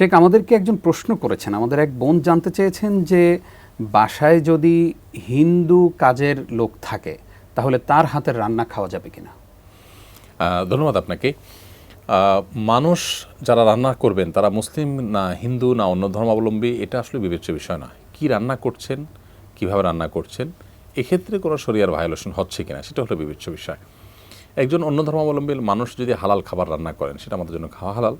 শেখ, আমাদেরকে একজন প্রশ্ন করেছেন। আমাদের এক বোন জানতে চেয়েছেন যে, বাসায় যদি হিন্দু কাজের লোক থাকে, তাহলে তার হাতের রান্না খাওয়া যাবে কিনা? ধন্যবাদ আপনাকে। মানুষ যারা রান্না করবেন, তারা মুসলিম না হিন্দু না অন্য ধর্মাবলম্বী, এটা আসলে বিবেচ্য বিষয় না। কি রান্না করছেন, কীভাবে রান্না করছেন, এক্ষেত্রে কোনো শরিয়ার ভায়োলেশন হচ্ছে কিনা, সেটা হলো বিবেচ্য বিষয়। একজন অন্য ধর্মাবলম্বী মানুষ যদি হালাল খাবার রান্না করেন, সেটা আমাদের জন্য খাওয়া হালাল।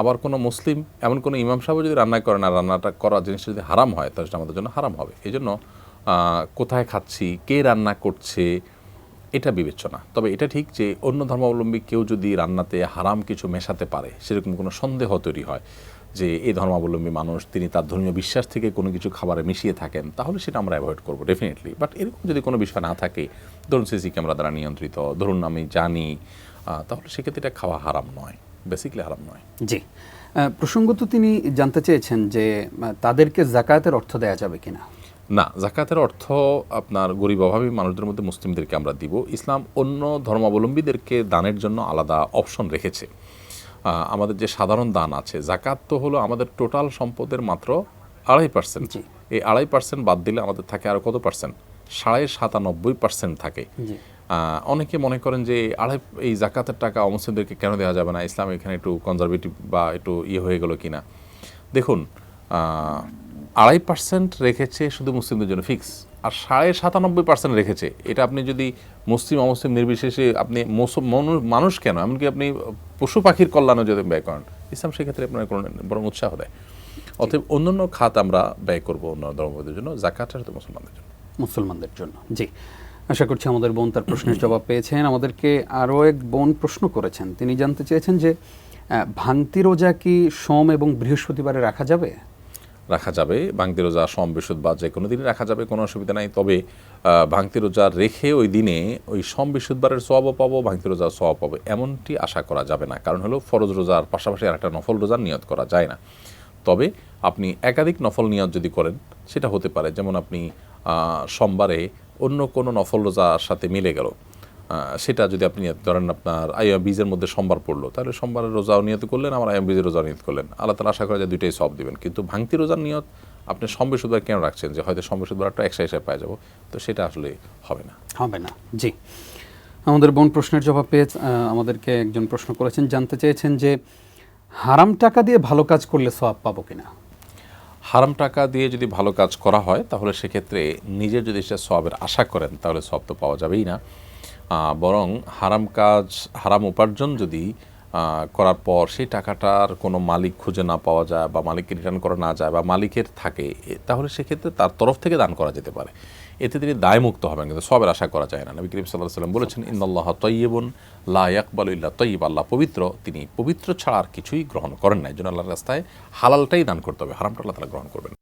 আবার কোনো মুসলিম, এমন কোনো ইমাম সাহেব যদি রান্না করেন আর রান্নাটা করা জিনিসটা যদি হারাম হয়, তাহলে সেটা আমাদের জন্য হারাম হবে। এই জন্য কোথায় খাচ্ছি, কে রান্না করছে, এটা বিবেচ্য না তবে এটা ঠিক যে, অন্য ধর্মাবলম্বী কেউ যদি রান্নাতে হারাম কিছু মেশাতে পারে, সেরকম কোনো সন্দেহ তৈরি হয় যে, এই ধর্মাবলম্বী মানুষ, তিনি তার ধর্মীয় বিশ্বাস থেকে কোনো কিছু খাবারে মিশিয়ে থাকেন, তাহলে সেটা আমরা অ্যাভয়েড করব ডেফিনেটলি বাট এরকম যদি কোনো বিষয় না থাকে, ধরুন সিসি ক্যামেরা দ্বারা নিয়ন্ত্রিত, ধরুন আমি জানি তাহলে সেক্ষেত্রে এটা খাওয়া হারাম নয়। বেসিকলি হারাম নয়। জি। প্রসঙ্গত তিনি জানতে চেয়েছেন যে তাদেরকে জাকায়াতের অর্থ দেওয়া যাবে কিনা। না জাকাতের অর্থ আপনার গরিব অভাবী মানুষদের মধ্যে মুসলিমদেরকে আমরা দিব। ইসলাম অন্য ধর্মাবলম্বীদেরকে দানের জন্য আলাদা অপশন রেখেছে। আমাদের যে সাধারণ দান আছে জাকাত তো হলো আমাদের টোটাল সম্পদের মাত্র আড়াই পার্সেন্ট এই আড়াই পার্সেন্ট বাদ দিলে আমাদের থাকে আরও কত পার্সেন্ট সাড়ে সাতানব্বই পার্সেন্ট থাকে। অনেকে মনে করেন যে আড়াই, এই জাকাতের টাকা অমুসলিমদেরকে কেন দেওয়া যাবে না? ইসলাম এখানে একটু কনজারভেটিভ বা একটু ইয়ে হয়ে গেল কিনা? দেখুন আড়াই পার্সেন্ট রেখেছে শুধু মুসলিমদের জন্য ফিক্স আর সাড়ে সাতানব্বই পার্সেন্ট রেখেছে। এটা আপনি যদি মুসলিম, অমুসলিম নির্বিশেষে আপনি মানুষ কেন? এমনকি আপনি পশু পাখির কল্যাণে যদি ব্যয় করেন, ইসলাম সেক্ষেত্রে আপনার কোনো বরং উৎসাহ দেয়। অতএব অন্যান্য খাত আমরা ব্যয় করব অন্য ধর্মদের জন্য জাকাতটা শুধু মুসলমানদের জন্য। মুসলমানদের জন্য, জি। আশা করছি আমাদের বোন তার প্রশ্নের জবাব পেয়েছেন। আমাদেরকে আরও এক বোন প্রশ্ন করেছেন। তিনি জানতে চেয়েছেন যে ভাঙতি রোজা কি সোম এবং বৃহস্পতিবারে রাখা যাবে? রাখা যাবে। ভাঙতি রোজা, সোম বৃহস্পতিবার যে কোনো দিনই রাখা যাবে, কোনো অসুবিধা নাই। তবে ভাঙতি রোজা রেখে ওই দিনে ওই সোম, বৃহস্পতিবারের সবও পাবো, ভাঙতি রোজার সব পাবো, এমনটি আশা করা যাবে না। কারণ হলো, ফরজ রোজার পাশাপাশি আর একটা নফল রোজার নিয়ত করা যায় না। তবে, আপনি একাধিক নফল নিয়ত যদি করেন, সেটা হতে পারে। যেমন আপনি সোমবারে অন্য কোনো নফল রোজার সাথে মিলে গেল। সেটা যদি আপনি ধরেন আপনার আইয়া বীজের মধ্যে সোমবার পড়ল, তাহলে সোমবারের রোজাও নিয়ত করলেন আমার আইয়া বীজের রোজাও নিয়ত করলেন। আল্লাহ তালা আশা করা যায় দুইটাই সব দিবেন। কিন্তু ভাঙতি রোজার নিয়ত আপনি সম্বেশুদ্ধবার কেন রাখছেন? যে হয়তো সম্বেশুদ্ধবার একটা একশা হিসাবে পাই যাব। তো সেটা আসলে হবে না। হবে না। জি। আমাদের বোন প্রশ্নের জবাব পেয়ে আমাদেরকে একজন প্রশ্ন করেছেন। জানতে চেয়েছেন যে হারাম টাকা দিয়ে ভালো কাজ করলে সওয়াব পাবো কিনা? হারাম টাকা দিয়ে যদি ভালো কাজ করা হয়, তাহলে সেক্ষেত্রে নিজে যদি সে সবের আশা করেন, তাহলে সব তো পাওয়া যাবেই না। বরং হারাম কাজ, হারাম উপার্জন যদি করার পর সেই টাকাটার কোনো মালিক খুঁজে না পাওয়া যায় বা মালিককে রিটার্ন করা না যায় বা মালিকের থাকে তাহলে সেক্ষেত্রে তার তরফ থেকে দান করা যেতে পারে। এতে তিনি দায়মুক্ত হবেন, কিন্তু সবের আশা করা যায় না। নবী করিম সাল্লাহ সাল্লাম বলেছেন ইন্দাল্লাহ তৈবন লা ইয়াকবাল ইল্লা তৈব আল্লাহ পবিত্র, তিনি পবিত্র ছাড়া আর কিছুই গ্রহণ করেন না। এই জন্য আল্লাহর রাস্তায় হালালটাই দান করতে হবে, হারামটা আল্লাহ তারা গ্রহণ করবেন।